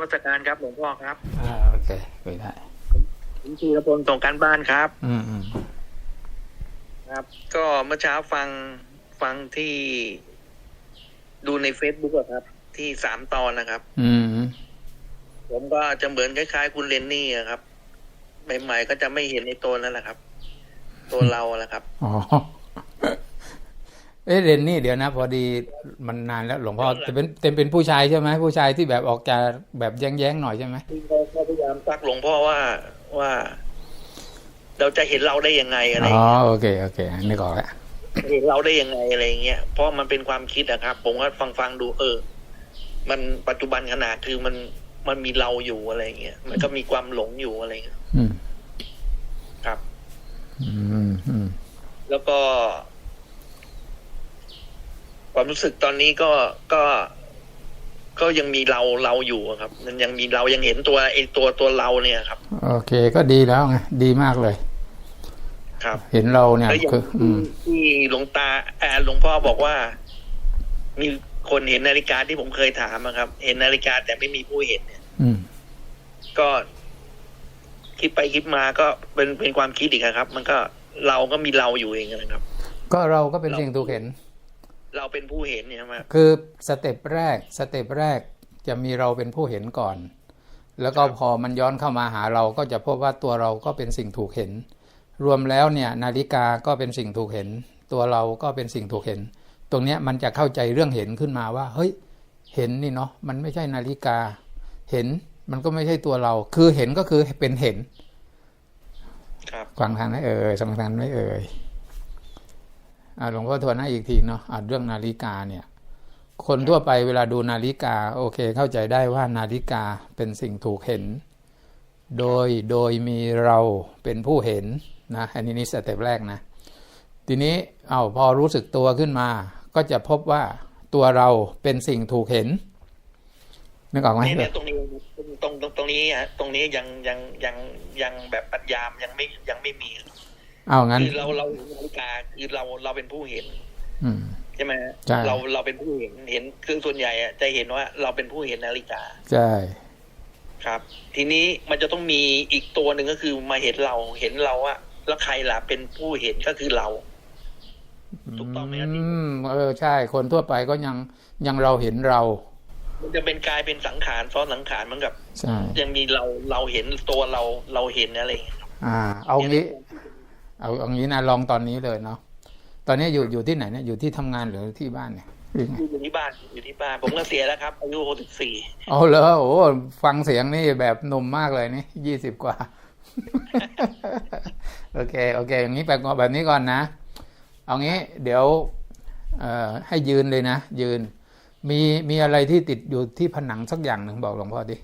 นมัสการครับหลวงพ่อครับอ่าโอเคคุยได้ผมชีรพลส่งการบ้านครับ อืมอืมครับ ก็เมื่อเช้าฟังฟังที่ดูในเฟซบุ๊กอะครับ ที่สามตอนนะครับ อืมผมก็จะเหมือนคล้ายๆ คุณเรนนี่อะครับใหม่ๆก็จะไม่เห็นในตัวนั่นแหละครับ ตัวเราแหละครับอ๋อ เอ๊ะเรนนี่เดี๋ยวนะ พอดีมันนานแล้วหลวงพ่อจะเป็นเต็มเป็นผู้ชายใช่ไหมผู้ชายที่แบบออกจะแบบแย้งๆหน่อยใช่ไหมที่เขาเขาพยายามซักหลวงพ่อว่าว่า เราจะเห็นเราได้ยังไงอะไรออ๋ย่างอเงี้ยโอเคโอเคนึกออกแล้วเห็นเราได้ยังไงอะไรอย่างเงี้ยเพราะมันเป็นความคิดอะครับ ผมก็ฟังฟังๆดู เออ มันปัจจุบันขนาดคือมันมันมีเราอยู่อะไรอย่างเงี้ยมันก็มีความหลงอยู่อะไรอย่างเงี้ยอืมครับ อืมอืมแล้วก็ ความรู้สึกตอนนี้ก็ก็ก็ยังมีเราเราอยู่อะครับ มันยังมีเรายังเห็นตัวไอ้ตัวตัวเราเนี่ยครับ โอเค ก็ดีแล้วไงดีมากเลย ครับ เห็นเราเนี่ยแล้วอย่างคืออืที่มที่หลวงตาแอาหลวงพ่อบอกว่า มีคนเห็นนาฬิกาที่ผมเคยถามอะครับ เห็นนาฬิกาแต่ไม่มีผู้เห็นเนี่ยอืมก็คิดไปคิดมาก็เป็นเป็นความคิดอีกอะครับ มันก็เราก็มีเราอยู่เองนะครับ ก็เราก็เป็นสิ่งถูกเห็น เราเป็นผู้เห็นเนี่ยใช่ไหมคือสเต็ปแรกสเต็ปแรกจะมีเราเป็นผู้เห็นก่อน แล้วก็พอมันย้อนเข้ามาหาเราก็จะพบว่าตัวเราก็เป็นสิ่งถูกเห็น รวมแล้วเนี่ยนาฬิกาก็เป็นสิ่งถูกเห็น ตัวเราก็เป็นสิ่งถูกเห็น ตรงเนี้ยมันจะเข้าใจเรื่องเห็นขึ้นมาว่า เฮ้ย เห็นนี่เนาะมันไม่ใช่นาฬิกา เห็นมันก็ไม่ใช่ตัวเรา คือเห็นก็คือเป็นเห็น ครับฟังทันไหมเอ่ยฟังทันไหมเอ่ยอ่า หลวงพ่อทวนให้อีกทีเนาะอ่าเรื่องนาฬิกาเนี่ย คนทั่วไปเวลาดูนาฬิกา โอเค เข้าใจได้ว่านาฬิกาเป็นสิ่งถูกเห็น โดยโดยมีเราเป็นผู้เห็นนะอันนี้นี่สเต็ปแรกนะ ทีนี้เอาพอรู้สึกตัวขึ้นมา ก็จะพบว่าตัวเราเป็นสิ่งถูกเห็นนึกออกไหมเนี่ยตรงนี้ตรงตรงตรงนี้ฮะตรงนี้ยังยังยังยังแบบปัญญามยังไม่ยังไม่มี อางั้นคือเราเราเห็นนาฬิกาคือเราเราเป็นผู้เห็นอืมใช่ไหมฮะใช่เราเราเป็นผู้เห็นเห็นคือส่วนใหญ่อะจะเห็นว่า เราเป็นผู้เห็นนาฬิกาใช่ครับ ทีนี้มันจะต้องมีอีกตัวหนึ่งก็คือมาเห็นเราเห็นเราอะแล้วใครล่ะเป็นผู้เห็นก็คือเราถูกต้องไหมครับอืมเออใช่ คนทั่วไปก็ยังยังเราเห็นเรา มันจะเป็นกลายเป็นสังขารซ้อนสังขารเหมือนกับใช่ยังมีเราเราเห็นตัวเราเราเห็นอะไรอย่างเงี้ยครับอ่า เอางี้ เอาเอางี้นะลองตอนนี้เลยเนาะตอนนี้อยู่อยู่ที่ไหนเนี่ยอยู่ที่ทำงานหรือที่บ้านเนี่ยหรือไงอยู่ที่บ้านอยู่ที่บ้านผมก็เสียแล้วครับอายุหกสิบสี่เอาเลยโอ้ฟังเสียงนี่แบบหนุ่มมากเลยนี่ยี่สิบกว่า โอเค โอเค อย่างนี้ไปก่อนแบบนี้ก่อนนะ เอางี้เดี๋ยวเอ่อให้ยืนเลยนะ ยืน มีมีอะไรที่ติดอยู่ที่ผนังสักอย่างหนึ่งบอกหลวงพ่อดิ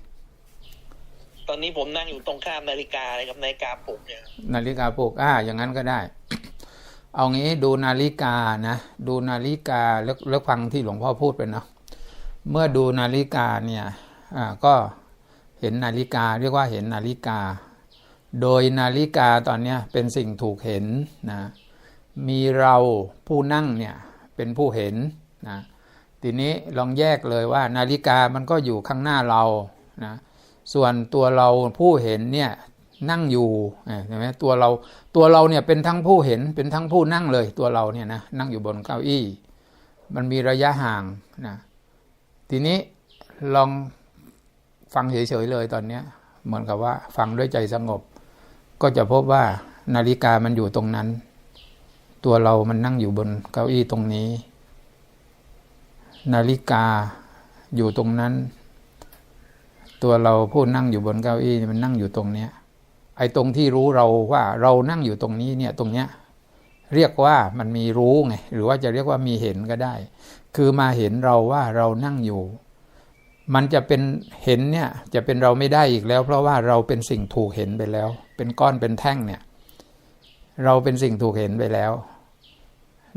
ตอนนี้ผมนั่งอยู่ตรงข้ามนาฬิกาเลยครับนาฬิกาปลุกเนี่ยนาฬิกาปลุกอ่า อย่างนั้นก็ได้ เอางี้ดูนาฬิกานะ ดูนาฬิกาแล้วแล้วฟังที่หลวงพ่อพูดไปเนาะเมื่อดูนาฬิกาเนี่ยอ่าก็เห็นนาฬิกาเรียกว่าเห็นนาฬิกา โดยนาฬิกาตอนนี้เป็นสิ่งถูกเห็นนะมีเราผู้นั่งเนี่ยเป็นผู้เห็นนะทีนี้ลองแยกเลยว่านาฬิกามันก็อยู่ข้างหน้าเรานะ ส่วนตัวเราผู้เห็นเนี่ยนั่งอยู่อ่าเห็นไหมตัวเราตัวเราเนี่ยเป็นทั้งผู้เห็นเป็นทั้งผู้นั่งเลยตัวเราเนี่ยนะนั่งอยู่บนเก้าอี้ มันมีระยะห่างนะทีนี้ลองฟังเฉยๆเลยตอนเนี้ยเหมือนกับว่าฟังด้วยใจสงบ ก็จะพบว่านาฬิกามันอยู่ตรงนั้น ตัวเรามันนั่งอยู่บนเก้าอี้ตรงนี้ นาฬิกาอยู่ตรงนั้น ตัวเราผู้นั่งอยู่บนเก้าอี้มันนั่งอยู่ตรงเนี้ยไอ้ตรงที่รู้เราว่าเรานั่งอยู่ตรงนี้เนี่ยตรงเนี้ยเรียกว่ามันมีรู้ไงหรือว่าจะเรียกว่ามีเห็นก็ได้ คือมาเห็นเราว่าเรานั่งอยู่ มันจะเป็นเห็นเนี่ยจะเป็นเราไม่ได้อีกแล้ว เพราะว่าเราเป็นสิ่งถูกเห็นไปแล้ว เป็นก้อนเป็นแท่งเนี่ย เราเป็นสิ่งถูกเห็นไปแล้ว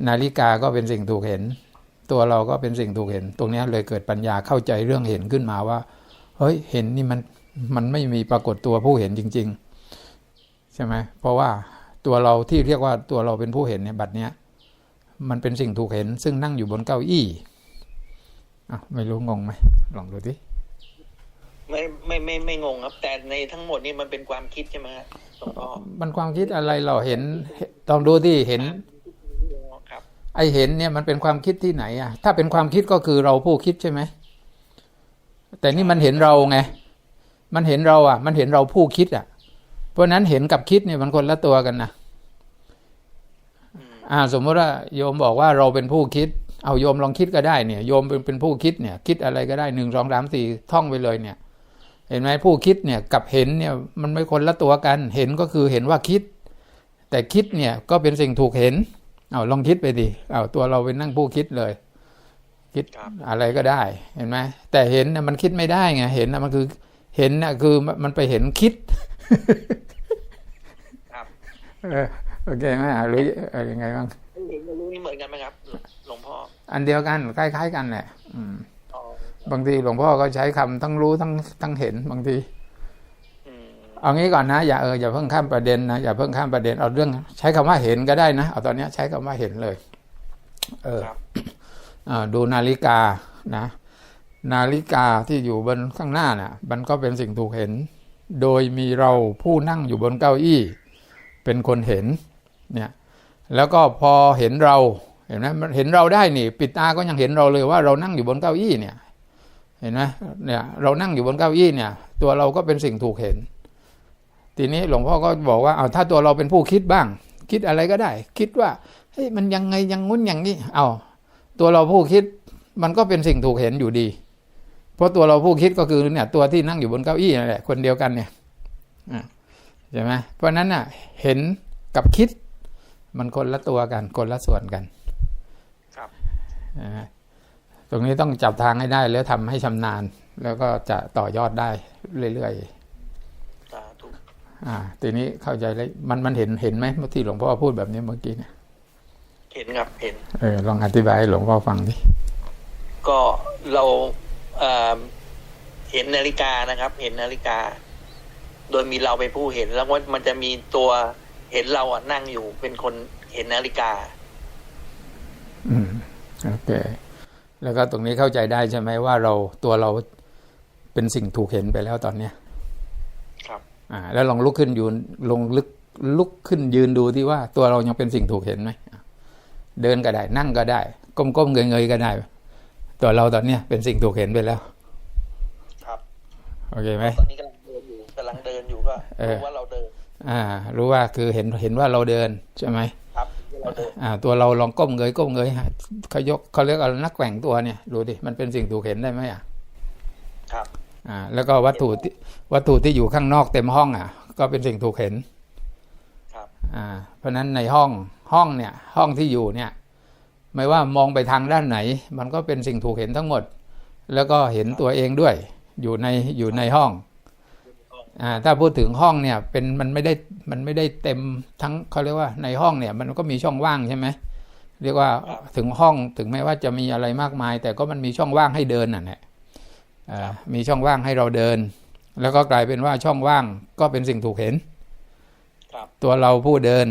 นาฬิกาก็เป็นสิ่งถูกเห็น ตัวเราก็เป็นสิ่งถูกเห็น ตรงเนี้ยเลยเกิดปัญญาเข้าใจเรื่องเห็นขึ้นมาว่า เฮ้ยเห็นนี่มันมันไม่มีปรากฏตัวผู้เห็นจริง ๆ ใช่ไหมเพราะว่าตัวเราที่เรียกว่าตัวเราเป็นผู้เห็นเนี่ยบัดเนี้ยมันเป็นสิ่งถูกเห็น ซึ่งนั่งอยู่บนเก้าอี้อะไม่รู้งงไหมลองดูดิไม่ไม่ไม่ไม่งงครับ แต่ในทั้งหมดนี่มันเป็นความคิดใช่ไหมครับหลวงพ่อมันความคิดอะไรเราเห็นต้องดูที่เห็นครับไอเห็นเนี่ยมันเป็นความคิดที่ไหนอะถ้าเป็นความคิดก็คือเราผู้คิดใช่ไหม แต่นี่มันเห็นเราไง มันเห็นเราอะ มันเห็นเราผู้คิดอะ เพราะฉะนั้นเห็นกับคิดเนี่ยมันคนละตัวกันนะอืมอ่า สมมติว่าโยมบอกว่าเราเป็นผู้คิด เอาโยมลองคิดก็ได้เนี่ยโยมเป็นเป็นผู้คิดเนี่ย คิดอะไรก็ได้หนึ่งสองสามสี่ท่องไปเลยเนี่ย เห็นไหมผู้คิดเนี่ยกับเห็นเนี่ยมันไม่คนละตัวกัน เห็นก็คือเห็นว่าคิด แต่คิดเนี่ยก็เป็นสิ่งถูกเห็นเอาลองคิดไปดิเอาตัวเราเป็นนั่งผู้คิดเลย คิดครับอะไรก็ได้เห็นไหมแต่เห็นน่ะมันคิดไม่ได้ไงเห็นน่ะมันคือเห็นน่ะคือมันไปเห็นคิดครับเออโอเคไหมอะหรือเอ่อยังไงบ้างเห็นกับรู้นี่เหมือนกันไหมครับหลวงพ่ออันเดียวกันคล้ายๆกันแหละอืมอ๋อบางทีหลวงพ่อก็ใช้คำทั้งรู้ทั้งทั้งเห็นบางทีอืมเอางี้ก่อนนะอย่าเอออย่าเพิ่งข้ามประเด็นนะอย่าเพิ่งข้ามประเด็นเอาเรื่อง ใช้คำว่าเห็นก็ได้นะเอาตอนเนี้ยใช้คำว่าเห็นเลย เออครับอ่า ดูนาฬิกานะนาฬิกาที่อยู่บนข้างหน้าน่ะมันก็เป็นสิ่งถูกเห็น โดยมีเราผู้นั่งอยู่บนเก้าอี้ เป็นคนเห็นเนี่ยแล้วก็พอเห็นเราเห็นไหมมันเห็นเราได้นี่ ปิดตาก็ยังเห็นเราเลยว่าเรานั่งอยู่บนเก้าอี้เนี่ยเห็นไหมเนี่ยเรานั่งอยู่บนเก้าอี้เนี่ย ตัวเราก็เป็นสิ่งถูกเห็น ทีนี้หลวงพ่อก็บอกว่าเอาถ้าตัวเราเป็นผู้คิดบ้าง คิดอะไรก็ได้ คิดว่าเฮ้ยมันยังไงยังงุ้นอย่างนี้เอา ตัวเราผู้คิดมันก็เป็นสิ่งถูกเห็นอยู่ดี เพราะตัวเราผู้คิดก็คือเนี่ยตัวที่นั่งอยู่บนเก้าอี้นั่นแหละคนเดียวกันเนี่ยอะใช่ไหมเพราะฉะนั้นน่ะเห็นกับคิดมันคนละตัวกันคนละส่วนกัน ครับนะฮะตรงนี้ต้องจับทางให้ได้แล้วทำให้ชำนาญ แล้วก็จะต่อยอดได้เรื่อยสาธุๆอ่า ทีนี้เข้าใจเลยมันมันเห็นเห็นไหมเมื่อที่หลวงพ่อพูดแบบนี้เมื่อกี้เนี่ย เห็นครับเห็น เออลองอธิบายให้หลวงพ่อฟังดิก็เราเอ่อเห็นนาฬิกานะครับ เห็นนาฬิกา โดยมีเราเป็นผู้เห็นแล้วว่ามันจะมีตัวเห็นเราอะนั่งอยู่เป็นคนเห็นนาฬิกา อืมโอเคแล้วก็ตรงนี้เข้าใจได้ใช่ไหมว่าเราตัวเราเป็นสิ่งถูกเห็นไปแล้วตอนเนี้ยครับอ่า แล้วลองลุกขึ้นยืนลงลึกลุกขึ้นยืนดูที่ว่าตัวเรายังเป็นสิ่งถูกเห็นไหมอะ เดินก็ได้ นั่งก็ได้ ก้มๆเงยๆก็ได้ตัวเราตอนเนี้ยเป็นสิ่งถูกเห็นไปแล้ว ครับโอเคไหมตอนนี้กำลังเดินอยู่กำลังเดินอยู่ก็เออรู้ว่าเราเดิน อ่า รู้ว่าคือเห็นเห็นว่าเราเดินใช่ไหมครับเราเดินอ่า ตัวเราลองก้มเงยก้มเงยหาเขายกเขาเรียกอะไรนักแกว่งตัวเนี่ยดูดิมันเป็นสิ่งถูกเห็นได้ไหมอะครับ อ่า แล้วก็วัตถุที่วัตถุที่อยู่ข้างนอกเต็มห้องอะ ก็เป็นสิ่งถูกเห็นครับอ่า เพราะนั้นในห้องห้องเนี่ยห้องที่อยู่เนี่ยไม่ว่ามองไปทางด้านไหน มันก็เป็นสิ่งถูกเห็นทั้งหมด แล้วก็เห็นตัวเองด้วยอยู่ในอยู่ในห้องอ่าถ้าพูดถึงห้องเนี่ยเป็นมันไม่ได้มันไม่ได้เต็มทั้งเขาเรียกว่าในห้องเนี่ยมันก็มีช่องว่างใช่ไหมเรียกว่าถึงห้องถึงแม้ว่าจะมีอะไรมากมาย แต่ก็มันมีช่องว่างให้เดินน่ะแหละอ่ามีช่องว่างให้เราเดิน แล้วก็กลายเป็นว่าช่องว่างก็เป็นสิ่งถูกเห็น ตัวเราผู้เดิน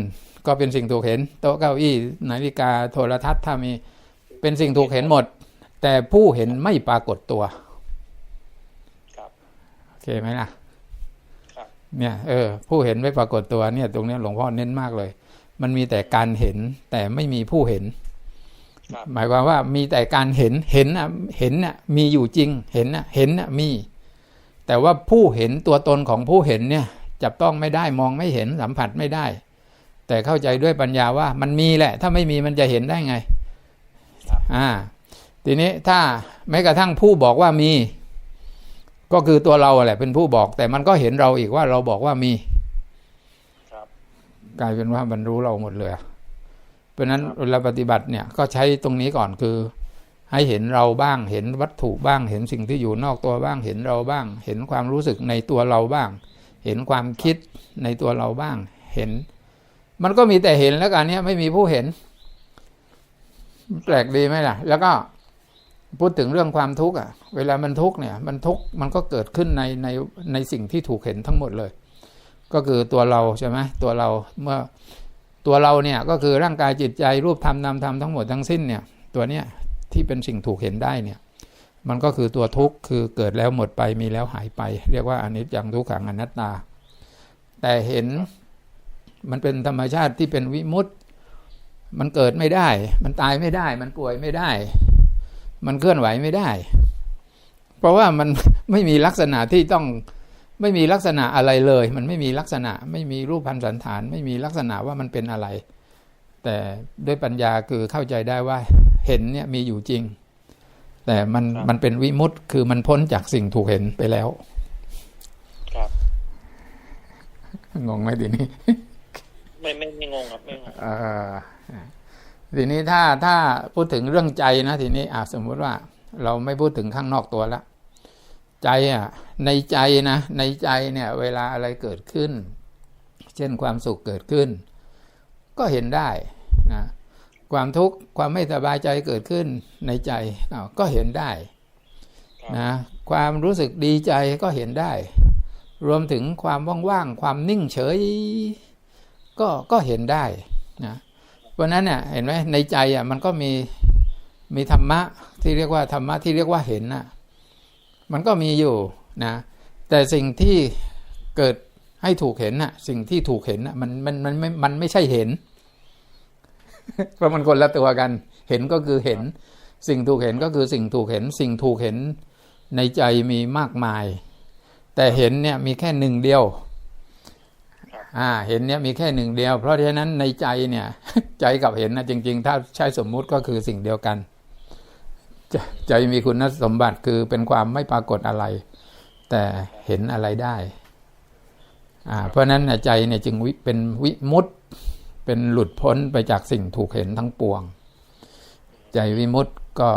ก็เป็นสิ่งถูกเห็น โต๊ะเก้าอี้นาฬิกาโทรทัศน์ถ้ามีเป็นสิ่งถูกเห็นหมด แต่ผู้เห็นไม่ปรากฏตัวครับโอเคไหมล่ะครับเนี่ยเออผู้เห็นไม่ปรากฏตัวเนี่ย ตรงเนี้ยหลวงพ่อเน้นมากเลย มันมีแต่การเห็นแต่ไม่มีผู้เห็นครับหมายความว่ามีแต่การเห็นเห็นอะเห็นอะมีอยู่จริงเห็นอะเห็นอะมี แต่ว่าผู้เห็นตัวตนของผู้เห็นเนี่ย จับต้องไม่ได้มองไม่เห็นสัมผัสไม่ได้ แต่เข้าใจด้วยปัญญาว่ามันมีแหละ ถ้าไม่มีมันจะเห็นได้ไงครับอ่าทีนี้ถ้าแม้กระทั่งผู้บอกว่ามี ก็คือตัวเราแหละเป็นผู้บอก แต่มันก็เห็นเราอีกว่าเราบอกว่ามีครับกลายเป็นว่ามันรู้เราหมดเลยอะเพราะฉะนั้นเวลาปฏิบัติเนี่ยก็ใช้ตรงนี้ก่อนคือ ให้เห็นเราบ้างเห็นวัตถุบ้าง เห็นสิ่งที่อยู่นอกตัวบ้าง เห็นเราบ้าง เห็นความรู้สึกในตัวเราบ้าง เห็นความคิดในตัวเราบ้างเห็น มันก็มีแต่เห็นแล้วกันเนี้ยไม่มีผู้เห็น แปลกดีไหมล่ะ แล้วก็พูดถึงเรื่องความทุกข์อะ เวลามันทุกข์เนี่ย มันทุกข์มันก็เกิดขึ้นในในในสิ่งที่ถูกเห็นทั้งหมดเลย ก็คือตัวเราใช่ไหมตัวเราเมื่อตัวเราเนี่ยก็คือร่างกายจิตใจรูปธรรมนามธรรมทั้งหมดทั้งสิ้นเนี่ย ตัวเนี้ยที่เป็นสิ่งถูกเห็นได้เนี่ย มันก็คือตัวทุกข์คือเกิดแล้วหมดไปมีแล้วหายไป เรียกว่าอนิจจังทุกขังอนัตตา แต่เห็นมันเป็นธรรมชาติที่เป็นวิมุตติมันเกิดไม่ได้ มันตายไม่ได้ มันป่วยไม่ได้ มันเคลื่อนไหวไม่ได้ เพราะว่ามันไม่มีลักษณะที่ต้องไม่มีลักษณะอะไรเลย มันไม่มีลักษณะไม่มีรูปพันสันฐาน ไม่มีลักษณะว่ามันเป็นอะไร แต่ด้วยปัญญาคือเข้าใจได้ว่าเห็นเนี่ยมีอยู่จริง แต่มันครับมันเป็นวิมุตต์คือมันพ้นจากสิ่งถูกเห็นไปแล้ว ครับ งงไหมทีนี้ ไม่ไม่ไม่งงครับไม่งงเอ่อทีนี้ถ้าถ้าพูดถึงเรื่องใจนะทีนี้อะสมมุติว่า เราไม่พูดถึงข้างนอกตัวละใจอะ ในใจนะในใจเนี่ย เวลาอะไรเกิดขึ้น เช่นความสุขเกิดขึ้น ก็เห็นได้นะ ความทุกข์ความไม่สบายใจเกิดขึ้นในใจอ้าวก็เห็นได้นะความรู้สึกดีใจก็เห็นได้ รวมถึงความว่างๆความนิ่งเฉย ก็ก็เห็นได้นะเพราะฉะนั้นเนี่ยเห็นไหมในใจอะมันก็มีมีธรรมะที่เรียกว่าธรรมะที่เรียกว่าเห็นน่ะมันก็มีอยู่นะแต่สิ่งที่เกิดให้ถูกเห็นน่ะสิ่งที่ถูกเห็นน่ะมันมันมันไม่มันไม่ใช่เห็น เพราะมันคนละตัวกัน เห็นก็คือเห็น สิ่งถูกเห็นก็คือสิ่งถูกเห็น สิ่งถูกเห็นในใจมีมากมาย แต่เห็นเนี่ยมีแค่หนึ่งเดียวอ่าเห็นเนี่ยมีแค่หนึ่งเดียว เพราะฉะนั้นในใจเนี่ย ใจกับเห็นนะจริง ๆ ถ้าใช้สมมุติก็คือสิ่งเดียวกัน ใจใจมีคุณสมบัติคือเป็นความไม่ปรากฏอะไร แต่เห็นอะไรได้อ่าเพราะฉะนั้นน่ะใจเนี่ยจึงวิเป็นวิมุตติ เป็นหลุดพ้นไปจากสิ่งถูกเห็นทั้งปวง ใจวิมุตติก็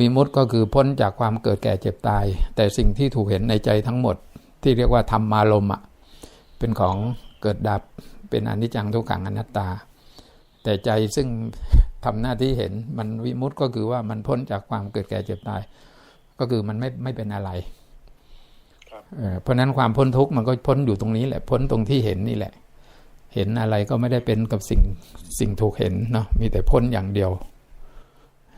วิมุตติก็คือพ้นจากความเกิดแก่เจ็บตาย แต่สิ่งที่ถูกเห็นในใจทั้งหมด ที่เรียกว่าธรรมารมณ์อะเป็นของเกิดดับเป็นอนิจจังทุกขังอนัตตา แต่ใจซึ่งทำหน้าที่เห็นมันวิมุตต์ก็คือว่ามันพ้นจากความเกิดแก่เจ็บตาย ก็คือมันไม่ไม่เป็นอะไรครับเอ่อเพราะฉะนั้นความพ้นทุกข์มันก็พ้นอยู่ตรงนี้แหละพ้นตรงที่เห็นนี่แหละ เห็นอะไรก็ไม่ได้เป็นกับสิ่งสิ่งถูกเห็นเนาะมีแต่พ้นอย่างเดียว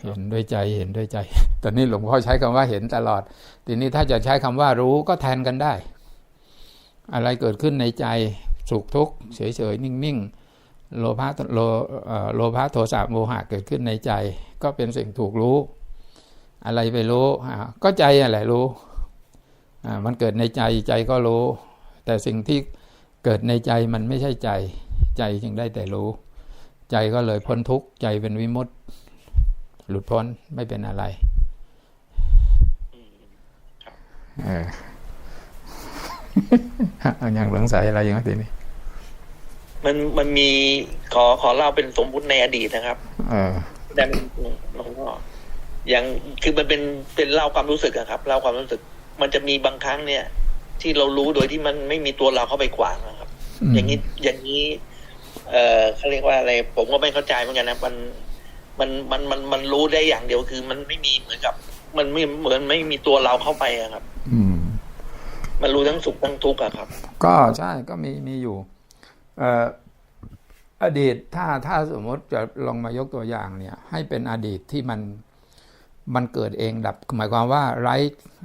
เห็นด้วยใจเห็นด้วยใจ ตอนนี้หลวงพ่อใช้คำว่าเห็นตลอด ทีนี้ถ้าจะใช้คำว่ารู้ก็แทนกันได้ อะไรเกิดขึ้นในใจสุขทุกข์เฉยๆนิ่งๆโลภะโลโลภะโทสะโมหะเกิดขึ้นในใจ ก็เป็นสิ่งถูกรู้ อะไรไปรู้ก็ใจอะไรรู้มันเกิดในใจใจก็รู้ แต่สิ่งที่ เกิดในใจมันไม่ใช่ใจ ใจจึงได้แต่รู้ ใจก็เลยพ้นทุกข์ใจเป็นวิมุตติ หลุดพ้นไม่เป็นอะไรอืมเออเอาอย่างหลงสัยอะไรอย่างนี้ทีนี้มันมันมีขอขอเล่าเป็นสมมุติในอดีตนะครับ เออแต่หลวงพ่ออย่างคือมันเป็นเป็นเล่าความรู้สึกอะครับเล่าความรู้สึก มันจะมีบางครั้งเนี่ย ที่เรารู้โดยที่มันไม่มีตัวเราเข้าไปขวางนะครับอืมอย่างนี้อย่างนี้ เอ่อเขาเรียกว่าอะไร ผมก็ไม่เข้าใจเหมือนกันนะมันมันมันมันมันรู้ได้อย่างเดียวคือ มันไม่มีเหมือนกับ มันไม่เหมือนไม่มีตัวเราเข้าไปอะครับ อืม มันรู้ทั้งสุขทั้งทุกข์อะครับ ก็ใช่ก็มีมีอยู่ เอ่ออดีตถ้าถ้าสมมติจะลองมายกตัวอย่างเนี่ย ให้เป็นอดีตที่มันมันเกิดเองดับ หมายความว่าไร้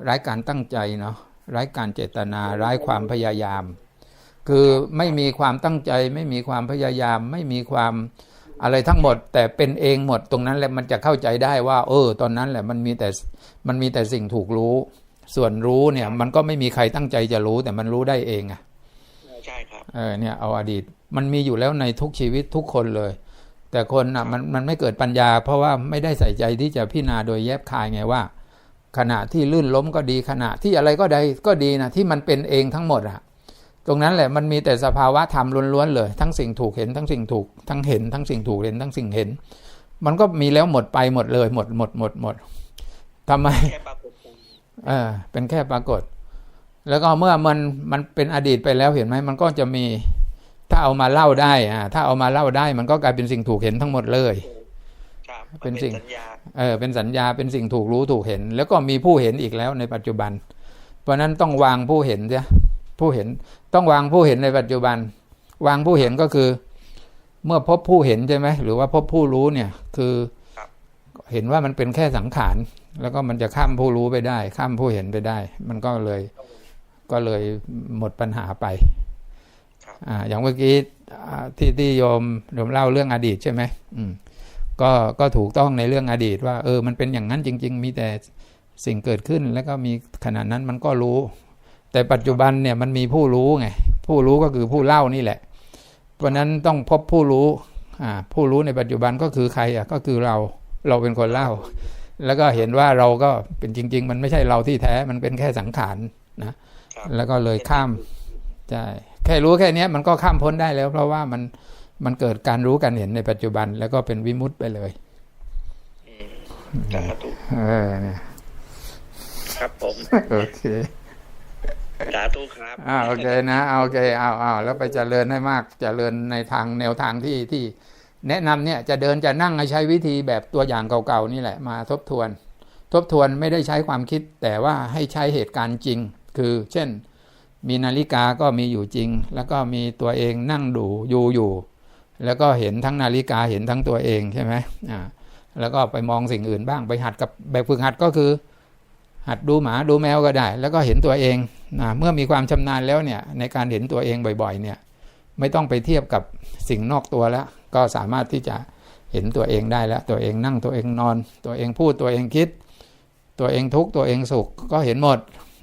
ไร้การตั้งใจเนาะ ไร้การเจตนาไร้ความพยายาม คือไม่มีความตั้งใจ ไม่มีความพยายาม ไม่มีความอะไรทั้งหมด แต่เป็นเองหมดตรงนั้นแหละมันจะเข้าใจได้ว่า เออ ตอนนั้นแหละมันมีแต่มันมีแต่สิ่งถูกรู้ ส่วนรู้เนี่ย มันก็ไม่มีใครตั้งใจจะรู้แต่มันรู้ได้เองอะใช่ครับเออเนี่ยเอาอดีตมันมีอยู่แล้วในทุกชีวิตทุกคนเลย แต่คนอะมันมันไม่เกิดปัญญา เพราะว่าไม่ได้ใส่ใจที่จะพิจารณาโดยแยบคายไงว่า ขณะที่ลื่นล้มก็ดีขณะที่อะไรก็ได้ก็ดีนะที่มันเป็นเองทั้งหมดอะตรงนั้นแหละมันมีแต่สภาวะธรรมล้วนๆเลย ทั้งสิ่งถูกเห็นทั้งสิ่งถูกทั้งเห็นทั้งสิ่งถูกเห็นทั้งสิ่งเห็น มันก็มีแล้วหมดไปหมดเลยหมดหมดหมดหมดทำไมแค่ปรากฏการณ์เออเป็นแค่ปรากฏ แล้วก็เมื่อมันมันเป็นอดีตไปแล้วเห็นไหมมันก็จะมีถ้าเอามาเล่าได้อ่าถ้าเอามาเล่าได้ มันก็กลายเป็นสิ่งถูกเห็นทั้งหมดเลยครับ เป็นสิ่งสัญญาเออเป็นสัญญาเป็นสิ่งถูกรู้ถูกเห็น แล้วก็มีผู้เห็นอีกแล้วในปัจจุบัน เพราะฉะนั้นต้องวางผู้เห็นเสียผู้เห็นต้องวางผู้เห็นในปัจจุบัน วางผู้เห็นก็คือ เมื่อพบผู้เห็นใช่ไหมหรือว่าพบผู้รู้เนี่ยคือเห็นว่ามันเป็นแค่สังขารแล้วก็มันจะข้ามผู้รู้ไปได้ ข้ามผู้เห็นไปได้ มันก็เลยก็เลยหมดปัญหาไปครับอ่าอย่างเมื่อกี้อ่าที่ที่โยมโยมเล่าเรื่องอดีตใช่ไหมอืม ก็ก็ถูกต้องในเรื่องอดีตว่าเออมันเป็นอย่างนั้นจริง ๆ มีแต่สิ่งเกิดขึ้นแล้วก็มีขณะนั้นมันก็รู้ แต่ปัจจุบันเนี่ยมันมีผู้รู้ไงผู้รู้ก็คือผู้เล่านี่แหละ เพราะฉะนั้นต้องพบผู้รู้อ่าผู้รู้ในปัจจุบันก็คือใครอะก็คือเราเราเป็นคนเล่า แล้วก็เห็นว่าเราก็เป็นจริง ๆ มันไม่ใช่เราที่แท้มันเป็นแค่สังขารนะครับแล้วก็เลยข้ามใช่แค่รู้แค่เนี้ยมันก็ข้ามพ้นได้แล้ว เพราะว่ามัน มันเกิดการรู้การเห็นในปัจจุบัน แล้วก็เป็นวิมุตต์ไปเลยอืมสาธุเออเนี่ยครับผมโอเคสาธุครับอ่าโอเคนะเอาโอเคเอาเอาแล้วไปเจริญให้มากเจริญในทางแนวทางที่ที่แนะนำเนี่ยจะเดินจะนั่งให้ใช้วิธีแบบตัวอย่างเก่าๆนี่แหละมาทบทวน ทบทวนไม่ได้ใช้ความคิด แต่ว่าให้ใช้เหตุการณ์จริง คือเช่น มีนาฬิกาก็มีอยู่จริง แล้วก็มีตัวเองนั่งดูอยู่อยู่ แล้วก็เห็นทั้งนาฬิกาเห็นทั้งตัวเองใช่ไหมอ่าแล้วก็ไปมองสิ่งอื่นบ้างไปหัดกับแบบฝึกหัดก็คือ หัดดูหมาดูแมวก็ได้ แล้วก็เห็นตัวเองนะเมื่อมีความชำนาญแล้วเนี่ยในการเห็นตัวเองบ่อยๆเนี่ยไม่ต้องไปเทียบกับสิ่งนอกตัวแล้วก็สามารถที่จะเห็นตัวเองได้แล้ว ตัวเองนั่งตัวเองนอน ตัวเองพูดตัวเองคิด ตัวเองทุกตัวเองสุขก็เห็นหมด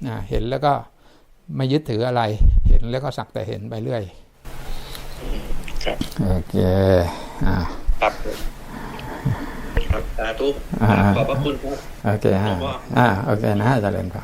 นะเห็นแล้วก็ไม่ยึดถืออะไร เห็นแล้วก็สักแต่เห็นไปเรื่อย ครับ โอเค อ่า ครับผมครับสาธุอ่าขอบพระคุณครับ โอเคฮะอ่า โอเคนะเจริญพร